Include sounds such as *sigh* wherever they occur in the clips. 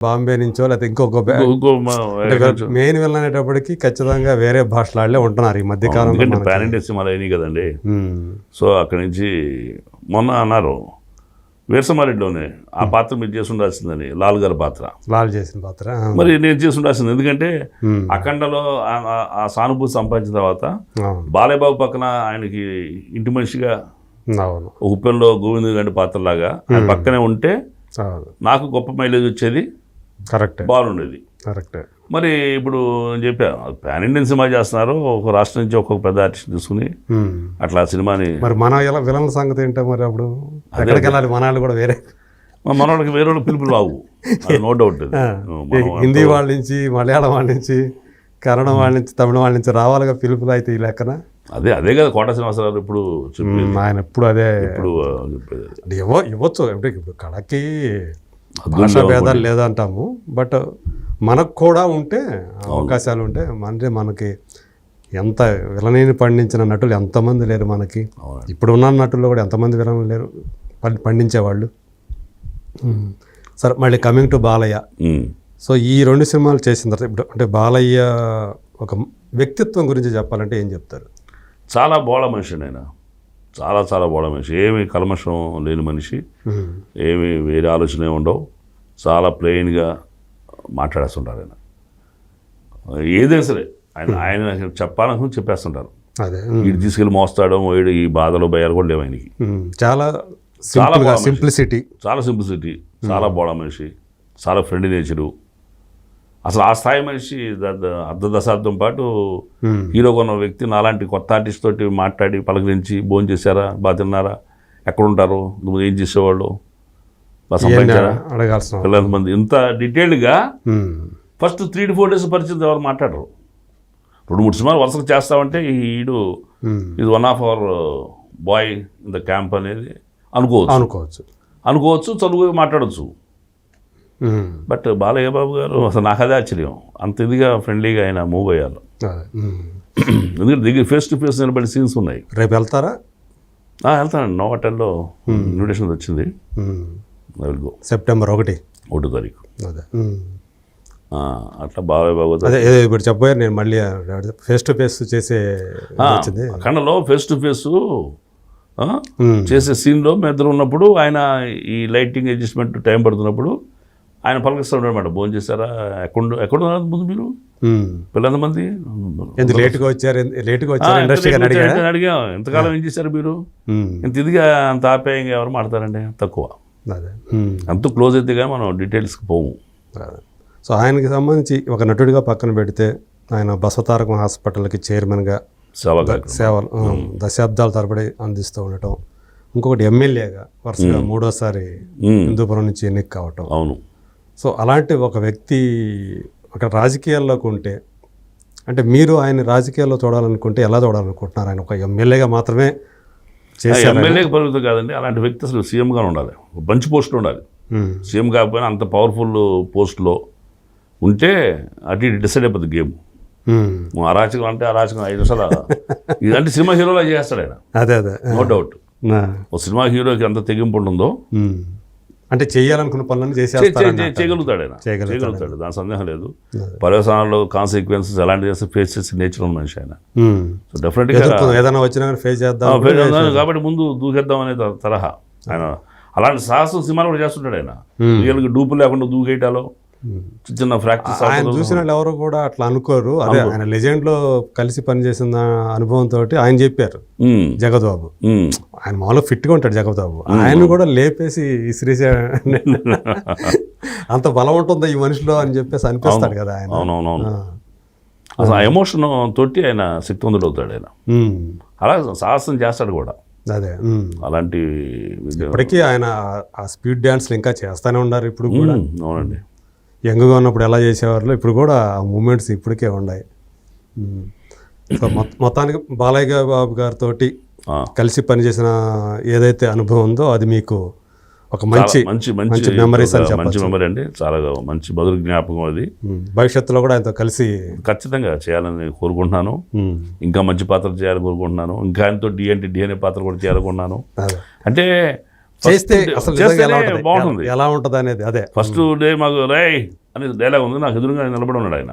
బాంబే నుంచో లేకపోతే ఇంకొక మెయిన్ విలన్ అనేటప్పటికి ఖచ్చితంగా వేరే భాషలాళ్ళే ఉంటున్నారు ఈ మధ్య కాలంలో. పాన్ ఇండియా సినిమాలు అయినాయి కదండి. సో అక్కడి నుంచి మొన్న అన్నారు వీరసమారెడ్డిలోనే ఆ పాత్ర మీరు చేసి ఉండాల్సిందని లాల్ గారి పాత్ర. లాల్ చేసిన పాత్ర మరి నేను చేసి ఉండాల్సింది ఎందుకంటే అఖండలో ఆ- సానుభూతి సంపాదించిన తర్వాత బాలయ్యబాబు పక్కన ఆయనకి ఇంటి మనిషిగా ఉప్పెన్లో గోవింద గారి పాత్రలాగా ఆయన పక్కనే ఉంటే నాకు గొప్ప మైలేజ్ వచ్చేది కరెక్టే. బాగుండేది. కరెక్టే. మరి ఇప్పుడు చెప్పా పాన్ ఇండియన్ సినిమా చేస్తున్నారు ఒక రాష్ట్రం నుంచి ఒక్కొక్క పెద్ద ఆర్టిస్ట్ తీసుకుని. అట్లా సినిమాని మరి మన ఎలా విలన్ సంగతి ఏంటో మరి అప్పుడు? ఎక్కడికి వెళ్ళాలి? మన వాళ్ళు కూడా వేరే. మా మనవాళ్ళకి వేరే వాళ్ళకి పిలుపులు రావు. నో డౌట్ హిందీ వాళ్ళ నుంచి మలయాళం వాళ్ళ నుంచి కన్నడం వాళ్ళ నుంచి తమిళ వాళ్ళ నుంచి రావాలిగా పిలుపులు అయితే ఈ లెక్కన? అదే అదే కదా కోట శ్రీనివాసరావు ఇప్పుడు ఆయన ఎప్పుడు అదే ఇప్పుడు చెప్పేది. ఇవ్వచ్చు. అంటే ఇప్పుడు కళకి భాషా భేదాలు లేదంటాము బట్ మనకు కూడా ఉంటే అవకాశాలు ఉంటే అంటే మనకి ఎంత విలనీని పండించిన నటులు ఎంతమంది లేరు మనకి. ఇప్పుడు ఉన్న నటుల్లో కూడా ఎంతమంది విలన్లు లేరు పండించేవాళ్ళు. సరే మళ్ళీ కమింగ్ టు బాలయ్య. సో ఈ రెండు సినిమాలు చేసిన తర్వాత ఇప్పుడు అంటే బాలయ్య ఒక వ్యక్తిత్వం గురించి చెప్పాలంటే ఏం చెప్తారు చాలా బోళ మనిషి ఆయన చాలా చాలా బోళ మనిషి. ఏమి కల్మషం లేని మనిషి. ఏమి వేరే ఆలోచన ఉండవు. చాలా ప్లెయిన్గా మాట్లాడేస్తుంటారు ఆయన. ఏదైనా సరే ఆయన ఆయన చెప్పాలనుకుని చెప్పేస్తుంటారు. అదే. వీడు తీసుకెళ్ళి మోస్తాడో వీడు ఈ బాధలు భయాలు కూడా లేవు ఆయనకి. చాలా బాగా సింప్లిసిటీ చాలా సింప్లిసిటీ చాలా బోళ మనిషి. చాలా ఫ్రెండ్ నేచరు అసలు ఆ స్థాయి మనిషి అర్ధ దశాబ్దం పాటు హీరో కొన్న వ్యక్తి నాలాంటి కొత్త ఆర్టిస్ట్ తోటి మాట్లాడి పలకరించి భోజనం చేశారా? బాగా తిన్నారా? ఎక్కడ ఉంటారు నువ్వు ఏం చేసేవాళ్ళు? సంపాదించారా? మంది. ఇంత డీటెయిల్డ్గా. First three to four days పరిచయం ఎవరు మాట్లాడరు. రెండు మూడు సినిమాలు వరుసగా చేస్తామంటే ఈడు ఉమ్. ఇది one of our boy in the camp అనేది అనుకోవచ్చు. అనుకోవచ్చు. అనుకోవచ్చు చదువు మాట్లాడవచ్చు ఉమ్. బట్ బాలయ్య బాబు గారు అసలు నాకు అదే ఆశ్చర్యం. అంత ఇదిగా ఫ్రెండ్లీగా ఆయన మూవ్ అయ్యారు. ఎందుకంటే దగ్గర ఫేస్ టు ఫేస్ నిలబడి సీన్స్ ఉన్నాయి. రేపు వెళ్తారా? వెళ్తానండి. నోవాటెల్లో ఇన్విటేషన్ వచ్చింది. గో సెప్టెంబర్ ఒకటి. ఒకటో తారీఖు. అట్లా బాలయ్య బాబు ఇప్పుడు చెప్పబోయారు నేను మళ్ళీ ఫేస్ టు ఫేస్ చేసే అఖండలో ఫేస్ టు ఫేస్. చేసే సీన్లో మేము ఇద్దరు ఉన్నప్పుడు ఆయన ఈ లైటింగ్ అడ్జస్ట్మెంట్ టైం పడుతున్నప్పుడు ఆయన పలకిస్తాడు అనమాట భోజనం చేశారా? ఎక్కడ ఎక్కడ ఉన్నారు ముందు మీరు? ఎందుకు లేట్గా వచ్చారు? లేట్గా వచ్చారు? అడిగాం. ఎంతకాలం ఏం చేశారు మీరు. ఇంత ఇదిగా అంత ఆప్యాయంగా ఎవరు మాడతారండి తక్కువ. అంత క్లోజ్ అయితే కానీ మనం డీటెయిల్స్కి పోము. సో ఆయనకి సంబంధించి ఒక నటుడిగా పక్కన పెడితే ఆయన బసవతారకం హాస్పిటల్కి చైర్మన్గా సేవలు దశాబ్దాల తరబడి అందిస్తూ ఉండటం. ఇంకొకటి ఎమ్మెల్యేగా వరుసగా మూడోసారి హిందూపురం నుంచి ఎన్నిక కావటం. అవును. సో అలాంటి ఒక వ్యక్తి ఒక రాజకీయాల్లోకి ఉంటే అంటే మీరు ఆయన రాజకీయాల్లో చూడాలనుకుంటే ఎలా చూడాలనుకుంటున్నారు? ఆయన ఒక ఎమ్మెల్యేగా మాత్రమే ఎమ్మెల్యేకి పరిమితం కాదండి అలాంటి వ్యక్తి అసలు సీఎంగా ఉండాలి. ఒక మంచి పోస్ట్లో ఉండాలి. సీఎం కాకపోయినా అంత పవర్ఫుల్ పోస్ట్లో ఉంటే అటు ఇటు డిసైడ్ అయిపోతుంది గేమ్. అరాచకం అంటే అరాచకం ఐదు నిమిషాలు *laughs* ఇదంటే సినిమా హీరోలా చేస్తాడు ఆయన. అదే అదే. నో డౌట్ ఒక సినిమా హీరోకి ఎంత తెగింపు ఉంటుందో. అంటే చేయాలనుకున్న పనులను చేయగలుగుతాడు ఆయన. చేయగలుగుతాడు. దాని సందేహం లేదు. పర్యవసానాల్లో కాన్సిక్వెన్సెస్ ఎలాంటి చేస్తే ఫేస్ చేసే నేచర్ ఉన్న మనిషి ఆయన. సో డెఫినెట్గా ఏదైనా వచ్చినా కానీ ఫేస్ చేద్దాం కాబట్టి ముందు దూకేద్దాం అనే తరహా. ఆయన అలాంటి సాహసం సినిమాలు కూడా చేస్తుంటాడు ఆయన. రియల్గా డూపు లేకుండా దూకేయటాలో చిన్న ప్రాక్టీస్ ఆయన చూసిన వాళ్ళు ఎవరు కూడా అట్లా అనుకోరు. అదే ఆయన లెజెండ్లో కలిసి పనిచేసిన అనుభవంతో ఆయన చెప్పారు. జగద్బాబు. ఆయన మామూలుగా fit గా ఉంటాడు జగద్బాబు. ఆయన కూడా లేపేసి ఇసిరేసే అంత బలం ఉంటుందా ఈ మనిషిలో అని చెప్పేసి అనిపిస్తాడు కదా ఆయన. అసలు ఆ ఎమోషన్ తోటి ఆయన శక్తివంతుడు అవుతాడు ఆయన. అలా సాహసం చేస్తాడు కూడా. అదే. అలాంటి ఇప్పటికీ ఆయన ఆ- స్పీడ్ డాన్స్లు ఇంకా చేస్తానే ఉన్నారు ఇప్పుడు కూడా. అవునండి. యంగ్గా ఉన్నప్పుడు ఎలా చేసేవారు ఇప్పుడు కూడా ఆ మూమెంట్స్ ఇప్పటికే ఉన్నాయి. సో మొత్త- మొత్తానికి బాలయ్య బాబు గారితో కలిసి పనిచేసిన ఏదైతే అనుభవం ఉందో అది మీకు ఒక మంచి మంచి మంచి మెమరీస్ అని మంచి మెమరీ అండి. చాలా మంచి మధుర జ్ఞాపకం అది. భవిష్యత్తులో కూడా ఆయనతో కలిసి ఖచ్చితంగా చేయాలని కోరుకుంటున్నాను. ఇంకా మంచి పాత్ర చేయాలని కోరుకుంటున్నాను. ఇంకా ఆయనతో డి అంటే డి అనే పాత్ర కూడా చేయాలనుకుంటున్నాను. అంటే చేస్తే అసలు? బాగుంటుంది. ఎలా ఉంటది అనేది? అదే. ఫస్ట్ డే మాకు రే అనేది డైలాగ్ ఉంది. నాకు ఎదురుగా నిలబడి ఉన్నాడు ఆయన.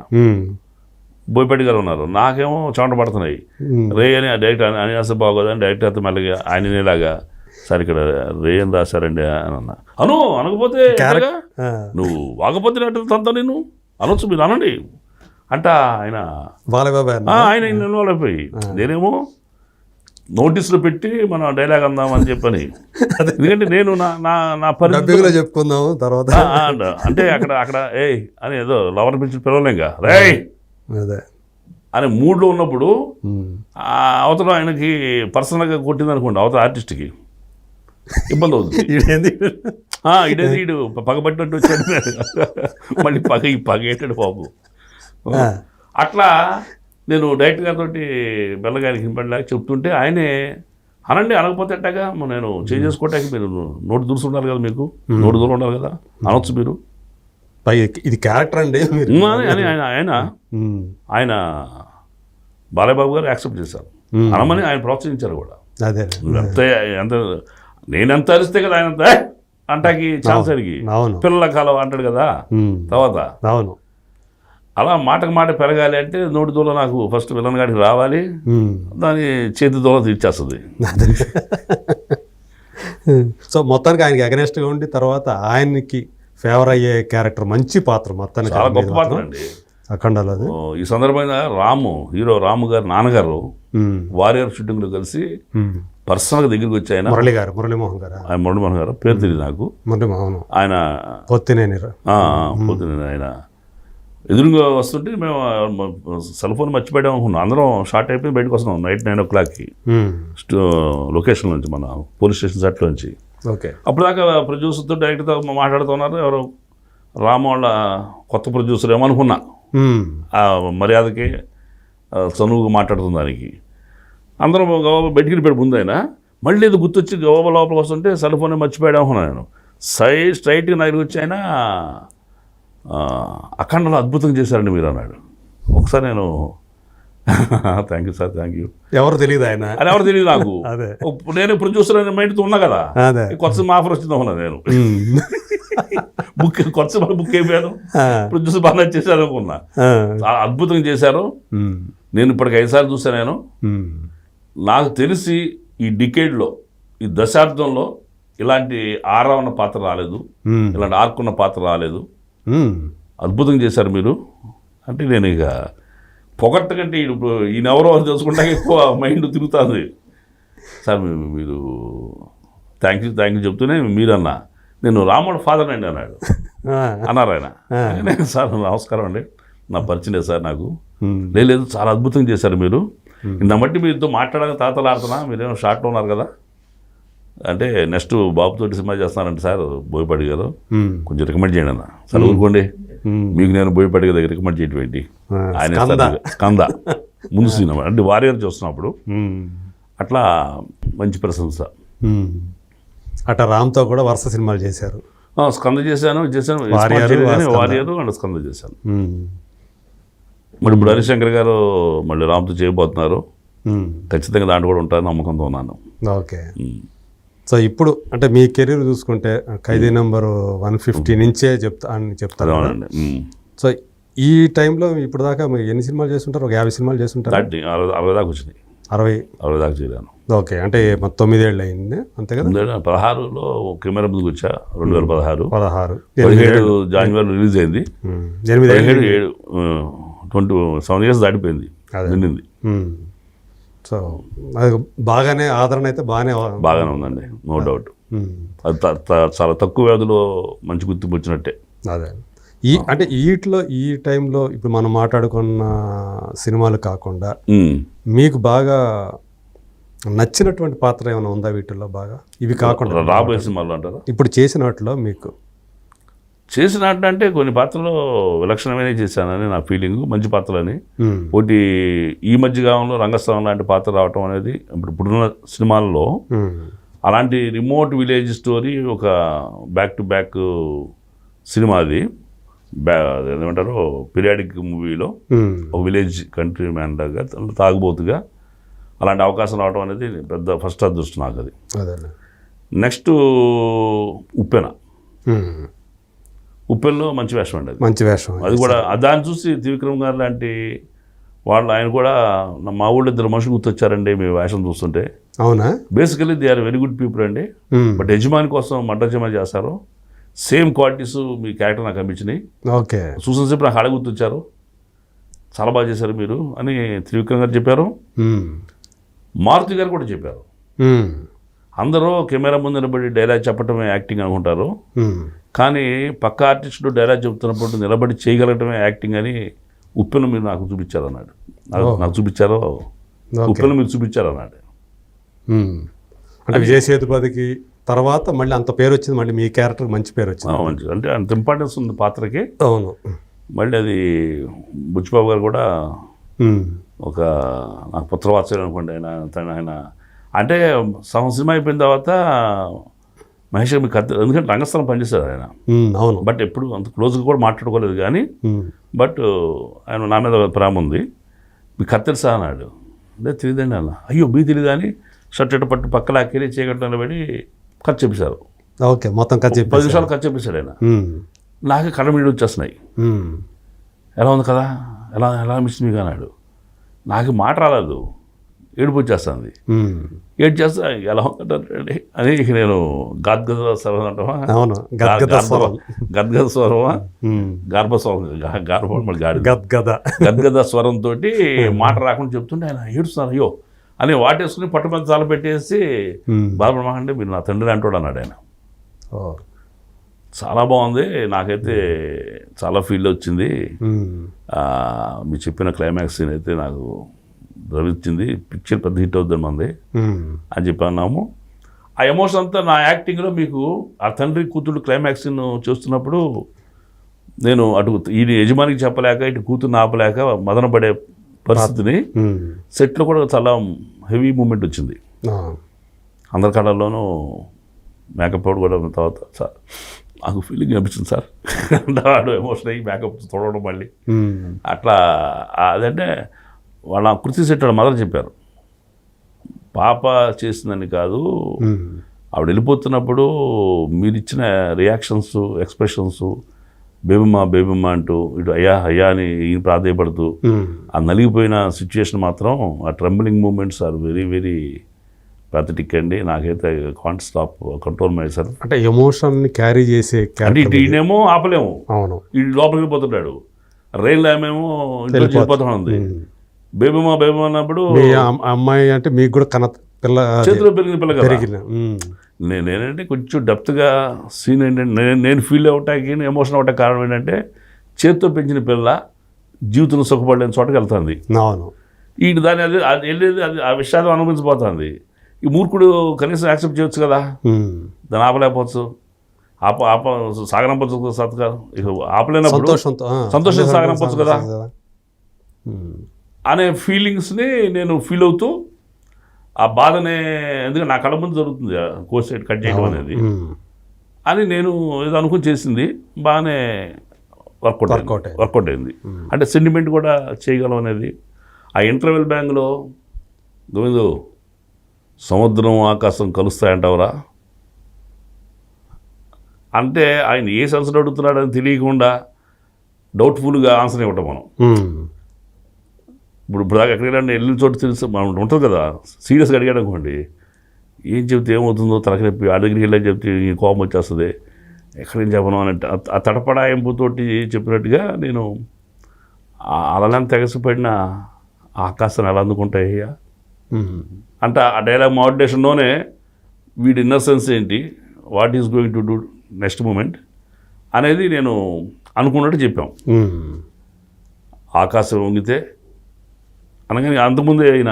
బోయపాటి గారు ఉన్నారు. నాకేమో చెమట పడుతున్నాయి. రే అని డైరెక్టర్ అని అనియాస బాగోదని డైరెక్టర్ అయితే మళ్ళీ ఆయన నేలాగా సార్ ఇక్కడ రే అని రాశారండి అని అన్న. అను అనకపోతే నువ్వు వాగపోతే తంత నేను అనొచ్చు మీరు అనండి. అంట ఆయన. బాలబాబు ఆయన ఇన్వాల్వ్ అయిపోయి. నేనేమో నోటీసులు పెట్టి మన డైలాగ్ అందామని చెప్పని. ఎందుకంటే నేను నా నా నా పరిస్థితి డబ్బింగ్లో చెప్పుకుందాము తర్వాత. అంట. అక్కడ అక్కడ ఏయ్ అని ఏదో లవర్ పిలిచి పిలవలేంగా రేయ్! అదే. అనే మూడ్లో ఉన్నప్పుడు అవతల ఆయనకి పర్సనల్గా కొట్టింది అనుకోండి అవతల ఆర్టిస్ట్కి. ఇబ్బంది అవుతుంది *laughs* ఇడేది ఈడు? పగబట్టినట్టు వచ్చాడు. మళ్ళీ పగ ఈ పగ ఏంటాడు బాబు? అట్లా నేను డైరెక్ట్ గారితో బెల్లగారికి హింపడిలాగా చెప్తుంటే ఆయనే అనండి అనకపోతే అట్టాగా నేను చేంజ్ చేసుకోవటానికి మీరు నోటి దూరం ఉండాలి కదా మీకు? నోటి దూరం ఉండాలి కదా? అనొచ్చు మీరు. ఇది క్యారెక్టర్ అండి అని ఆయన ఆయన. ఆయన బాలయ్యబాబు గారు యాక్సెప్ట్ చేశారు. అనమని ఆయన ప్రోత్సహించారు కూడా. అదే. ఎంత ఎంత నేను ఎంత అరిస్తే కదా ఆయన అంటాకి ఛాన్స్ అడిగి పిల్లల కాలం అంటాడు కదా. తర్వాత అవును. అలా మాటకు మాట పెరగాలి అంటే నోటి దూల నాకు ఫస్ట్ విలన్ గాడికి రావాలి. దాని చేతి దూల తీర్చేస్తుంది. *laughs* సో మొత్తానికి ఆయనకి అగనెస్ట్గా ఉండి తర్వాత ఆయనకి ఫేవర్ అయ్యే క్యారెక్టర్ మంచి పాత్ర మొత్తానికి చాలా గొప్ప పాత్ర. అండి అఖండాలో అది ఈ సందర్భంగా రాము హీరో రాము గారు నాన్నగారు. వారియర్ షూటింగ్లో కలిసి. పర్సనల్గా దగ్గరికి వచ్చి ఆయన మురళి గారు మురళీమోహన్ గారు ఆయన మురళీమోహన్ గారు పేరు తెలియదు నాకు మురళీ అవును ఆయన పొత్తినేని ఆ, పొద్దున్న ఆయన ఎదురుగా వస్తుంటే మేము సెల్ ఫోన్ మర్చిపోయాం అనుకున్నాం. అందరం షార్ట్ అయిపోయి బయటకు వస్తున్నాం. నైట్ నైన్ ఓ క్లాక్కి. లొకేషన్ నుంచి మన పోలీస్ స్టేషన్ సెట్ నుంచి. ఓకే. అప్పుడు దాకా ప్రొడ్యూసర్తో డైరెక్టర్తో మాట్లాడుతున్నారు. ఎవరు రామ వాళ్ళ కొత్త ప్రొడ్యూసర్ ఏమో అనుకున్నా. ఉమ్. ఆ మర్యాదకి చనువుగా మాట్లాడుతుంది దానికి. అందరం గబాబా బయటికి వెళ్ళిపోయాడు ముందు ఆయన మళ్ళీ ఏదో గుర్తొచ్చి గబాబా లోపలికి వస్తుంటే సెల్ ఫోన్ మర్చిపోయాడు అనుకున్నాను నేను. సై స్ట్రైట్గా నా దగ్గరికి వచ్చి ఆయన ఆ, అఖండలో అద్భుతం చేశారండి మీరు అన్నాడు. ఒకసారి నేను *laughs* thank you sir thank you ఎవరు తెలియదు ఆయన. అని ఎవరు తెలియదు నాకు. *laughs* అదే. నేను ప్రొడ్యూసర్ అనే మైండ్తో ఉన్నా కదా. అదే. కొత్త సినిమా ఆఫర్ వచ్చింది అనుకున్నా నేను. *laughs* బుక్ కొత్త సినిమా బుక్ అయిపోయాను. ఆ, ప్రొడ్యూసర్ బాగా చేశారు అనుకున్నా. అద్భుతంగా చేశారు. నేను ఇప్పటికి ఐదుసార్లు చూసాను నేను. నాకు తెలిసి ఈ డికేడ్లో ఈ దశాబ్దంలో ఇలాంటి ఆరావణ పాత్ర రాలేదు. ఇలాంటి ఆర్కున్న పాత్ర రాలేదు. ఉమ్. అద్భుతంగా చేశారు మీరు. అంటే నేను ఇక పొగట్ట కంటే ఈయన ఎవరో తెలుసుకుంటా ఎక్కువ మైండ్ తిరుగుతుంది. సార్ మీరు థ్యాంక్ యూ థ్యాంక్ యూ చెప్తూనే మీరన్నా. నేను రాముడు ఫాదర్ అండి అన్నాడు. అన్నారు ఆయన. నేను సార్ నమస్కారం అండి. నా పరిచయం సార్ నాకు. "లేదు, చాలా అద్భుతంగా చేశారు మీరు. ఇంత మట్టి మీతో మాట్లాడడానికి తాతలు ఆడుతున్నా. మీరేమో షార్ట్లో ఉన్నారు కదా. అంటే నెక్స్ట్ బాబుతోటి సినిమా చేస్తున్నారంటే సార్ బోయపాటి గారు. కొంచెం రికమెండ్ చేయండి అన్న. సార్ ఊరుకోండి. మీకు నేను బోయపాటి గారి దగ్గర రికమెండ్ చేయటం ఏంటి? ఆయన స్కంద. స్కంద. *laughs* ముందు సినిమా. అంటే వారియర్ చూస్తున్నప్పుడు. అట్లా మంచి ప్రశంస. అట్లా రామ్తో కూడా వరుస సినిమాలు చేశారు. ఆ, స్కంద చేశాను చేశాను. వారియరు, అండ్ స్కంద చేశాను. మరి ఇప్పుడు హరిశంకర్ గారు మళ్ళీ రామ్తో చేయబోతున్నారు. ఖచ్చితంగా దాంట్లో కూడా ఉంటారని నమ్మకంతో ఉన్నాను. ఓకే. సో ఇప్పుడు అంటే మీ కెరీర్ చూసుకుంటే ఖైదీ నెంబర్ వన్ ఫిఫ్టీ నుంచే చెప్తా అని చెప్తారు ఉమ్. సో ఈ టైంలో ఇప్పుడు దాకా ఎన్ని సినిమాలు చేస్తుంటారు? ఒక యాభై సినిమాలు చేస్తుంటారు? అరవై దాకా వచ్చినాయి. అరవై? అరవై దాకా చేయలేను ఓకే అంటే తొమ్మిదేళ్ళు అయింది అంతే కదా? పదహారులో కెమెరా ముందుకు వచ్చా రెండు వేల పదహారు. పదహారు. పదిహేడు జనవరి రిలీజ్ అయింది. ఎనిమిది ఏడు ట్వంటీ సెవెన్ ఇయర్స్ దాటిపోయింది. నిండింది. సో అది బాగానే ఆదరణ అయితే బాగానే బాగానే ఉందండి నో డౌట్. అది త- చాలా తక్కువ వ్యవధిలో మంచి గుర్తింపు వచ్చినట్టే. అదే. ఈ అంటే వీటిలో ఈ టైంలో ఇప్పుడు మనం మాట్లాడుకున్న సినిమాలు కాకుండా ఉమ్. మీకు బాగా నచ్చినటువంటి పాత్ర ఏమైనా ఉందా వీటిల్లో బాగా? ఇవి కాకుండా రాబోయే సినిమాలు అంటారా? ఇప్పుడు చేసిన వాటిలో చేసినట్టు అంటే కొన్ని పాత్రలు విలక్షణమైన చేశానని నా ఫీలింగ్ మంచి పాత్రలని. ఒకటి ఈ మధ్య కాలంలో రంగస్థలం లాంటి పాత్ర రావటం అనేది ఇప్పుడు ఇప్పుడున్న సినిమాల్లో. అలాంటి రిమోట్ విలేజ్ స్టోరీ ఒక బ్యాక్ టు బ్యాక్ సినిమా అది ఏమంటారు పీరియాడిక్ మూవీలో. ఒక విలేజ్ కంట్రీ మ్యాన్ లాగా తాగుబోతుగా అలాంటి అవకాశం రావడం అనేది పెద్ద ఫస్ట్ అదృష్టం నాకు అది నెక్స్ట్ ఉప్పెన. ఉప్పెనలో మంచి వేషం అండి మంచి వేషం. అది కూడా దాన్ని చూసి త్రివిక్రమ్ గారు లాంటి వాళ్ళు ఆయన కూడా మా ఊళ్ళో ఇద్దరు మనుషులు గుర్తొచ్చారండి మీ వేషం చూస్తుంటే. అవునా? Basically they are very good people అండి. బట్ యజమాని కోసం మడ్డజమా చేస్తారు సేమ్ క్వాలిటీస్ మీ క్యారెక్టర్ నాకు అనిపించినాయి ఓకే. చూసిన సేపు నాకు అడగ గుర్తొచ్చారు. చాలా బాగా చేశారు మీరు అని త్రివిక్రమ్ గారు చెప్పారు. ఉమ్. మారుతి గారు కూడా చెప్పారు. ఉమ్. అందరూ కెమెరా ముందు నిలబడి డైలాగ్ చెప్పటమే యాక్టింగ్ అనుకుంటారు. కానీ పక్క ఆర్టిస్టులు డైలాగ్ చెబుతున్నప్పుడు నిలబడి చేయగలగటమే యాక్టింగ్ అని ఉప్పెన మీరు నాకు చూపించారు అన్నాడు నాకు నాకు చూపించారో? ఉప్పెన మీరు చూపించారు అన్నాడు ఉమ్. అంటే విజయ్ సేతుపతికి తర్వాత మళ్ళీ అంత పేరు వచ్చింది మళ్ళీ మీ క్యారెక్టర్ మంచి పేరు వచ్చింది. అంటే అంత ఇంపార్టెన్స్ ఉంది పాత్రకి. అవును. మళ్ళీ అది బుచ్చిబాబు గారు కూడా. ఒక నాకు పుత్రవాత్సల్యం అనుకోండి ఆయన తన ఆయన. అంటే సినిమా అయిపోయిన తర్వాత మహేష్ గారు మీకు కత్తి ఎందుకంటే రంగస్థలం పనిచేశారు ఆయన. అవును. బట్ ఎప్పుడు అంత క్లోజ్గా కూడా మాట్లాడుకోలేదు కానీ. బట్ ఆయన నా మీద ప్రేమ ఉంది. మీకు కత్తిరి సహా అన్నాడు. అంటే తెలియదండి అన్న. అయ్యో మీ తెలియదా అని షర్ట్ ఇటు పట్టు పక్క లాక్కెళ్ళి చీకట్లో నిలబడి ఖర్చు చెప్పేశారు. ఓకే మొత్తం కథ పది నిమిషాలు ఖర్చు చెప్పేశాడు ఆయన. నాకు కళ్ళ మీడి వచ్చేస్తున్నాయి. ఎలా ఉంది కదా? ఎలా ఎలా అనిపిస్తుంది మీకు అన్నాడు. నాకు మాట రాలేదు. ఏడుపు వచ్చేస్తుంది. ఏడు చేస్తా ఎలా ఉందంటే అని ఇక నేను గద్గద స్వరం అంటావా? అవును గద్గద స్వరం. గద్గద స్వరమా. గర్భస్వరం గర్భం మళ్ళీ గాడి గద్గద. గద్గద స్వరంతో మాట రాకుండా చెప్తుంటే ఆయన ఏడుస్తున్నారు అయ్యో! అని వాటేసుకుని పట్టు మీద చాలా పెట్టేసి. బాధపడమాకండి మీరు నా తండ్రి అంటాడు అన్నాడు ఆయన. చాలా బాగుంది నాకైతే చాలా ఫీల్ వచ్చింది. మీరు చెప్పిన క్లైమాక్స్ సీన్ అయితే నాకు ద్రవించింది పిక్చర్ పెద్ద హిట్ అవుద్ది మంది. అని చెప్పి అన్నాము ఆ ఎమోషన్ అంతా నా యాక్టింగ్లో మీకు ఆ తండ్రి కూతురు క్లైమాక్స్ చూస్తున్నప్పుడు నేను అటు ఈ యజమానికి చెప్పలేక ఇటు కూతుర్ని ఆపలేక మదన పడే పరిస్థితిని. సెట్లో కూడా చాలా హెవీ మూమెంట్ వచ్చింది. అందరి కళల్లోనూ మేకప్ అవుట్ కూడా ఉన్న తర్వాత సార్ నాకు ఫీలింగ్ అనిపించింది సార్ *laughs* వాడు ఎమోషన్ అయ్యి మేకప్ తోడవడం మళ్ళీ. అట్లా అదంటే వాళ్ళ కృతి సెట్ వాళ్ళ మదర్ చెప్పారు. పాప చేసిందని కాదు. ఆవిడ వెళ్ళిపోతున్నప్పుడు మీరు ఇచ్చిన రియాక్షన్స్ ఎక్స్ప్రెషన్స్ బేబమ్మా బేబమ్మా అంటూ ఇటు అయ్యా అయ్యా అని ఈయన ప్రాధాయపడుతూ. ఆ నలిగిపోయిన సిచ్యుయేషన్ మాత్రం ఆ trembling moments are very very pathetic అండి. నాకైతే can't stop control myself అంటే ఎమోషన్ క్యారీ చేసే అంటే ఇటు ఈయనేమో ఆపలేము. అవును. ఈ లోపలికి వెళ్ళిపోతున్నాడు రైలు ఏమేమో ఇంట్లో. వెళ్ళిపోతా ఉంది. బేబమ్మా బేబమ్మా అన్నప్పుడు మీ అమ్- అమ్మాయి అంటే మీకు కూడా కన పిల్ల అది చేతిలో పెరిగిన పిల్ల కదా? పెరిగిన ఉమ్. నేనంటే కొంచెం డెప్త్గా సీన్ ఏంటంటే నేను నేను ఫీల్ అవటానికి ఎమోషన్ అవటానికి కారణం ఏంటంటే చేతితో పెంచిన పిల్ల జీవితంలో సుఖపడలేని చోటకి వెళ్తుంది. అవును. ఈ దాని అది అది వెళ్ళేది అది ఆ విషయాలు అనుభవించబోతుంది. ఈ మూర్ఖుడు కనీసం యాక్సెప్ట్ చేయొచ్చు కదా? ఉమ్. దాన్ని ఆపలేకపోవచ్చు. ఆప ఆప సాగనంపచ్చు సత్కారం? ఇక ఆపలేనప్పుడు సంతోషంతో ఆ, సంతోషం సాగనంపొచ్చు కదా. ఉమ్. అనే ఫీలింగ్స్ని నేను ఫీల్ అవుతూ ఆ బాధనే ఎందుకంటే నా కళ్ళ ముందు జరుగుతుంది కోర్స్ కట్ చేయడం అనేది. అని నేను ఏదో అనుకుని చేసింది బాగానే వర్కౌట్ అయింది. వర్కౌట్ అయింది. అంటే సెంటిమెంట్ కూడా చేయగలం అనేది. ఆ ఇంటర్వెల్ బ్యాంక్లో గోవిందు సముద్రం ఆకాశం కలుస్తాయంటావురా? అంటే ఆయన ఏ సెన్స్లో అడుగుతున్నాడని తెలియకుండా డౌట్ఫుల్గా ఆన్సర్ ఇవ్వటం మనం. ఇప్పుడు ఇప్పుడు దాకా ఎక్కడికైనా వెళ్ళిన చోటు తెలుసు మనం ఉంటుంది కదా సీరియస్గా అడిగాడు అనుకోండి ఏం చెప్తే ఏమవుతుందో తలకనొప్పి ఆ దగ్గరికి వెళ్ళి చెప్తే ఈ కోపం వచ్చేస్తుంది ఎక్కడేం చెప్పను అని ఆ- తటపడాయింపుతోటి చెప్పినట్టుగా నేను అలలని తెగసిపడిన ఆకాశాన్ని ఎలా అందుకుంటాయ్యా ఉమ్. అంటే ఆ డైలాగ్ మాడ్యులేషన్లోనే వీడి ఇన్నర్ సెన్స్ ఏంటి what is going to do next moment అనేది నేను అనుకున్నట్టు చెప్పాం. ఆకాశం వంగితే అనగానే అంతకుముందే ఆయన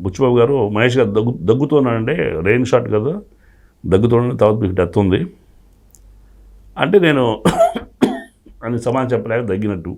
బుచ్చిబాబు గారు మహేష్ గారు దగ్గు దగ్గుతున్నానంటే రెయిన్ షాట్ కదా దగ్గుతున్నాను తర్వాత మీకు డెత్ ఉంది. అంటే నేను *coughs* అని సమాధానం చెప్పలేక తగ్గినట్టు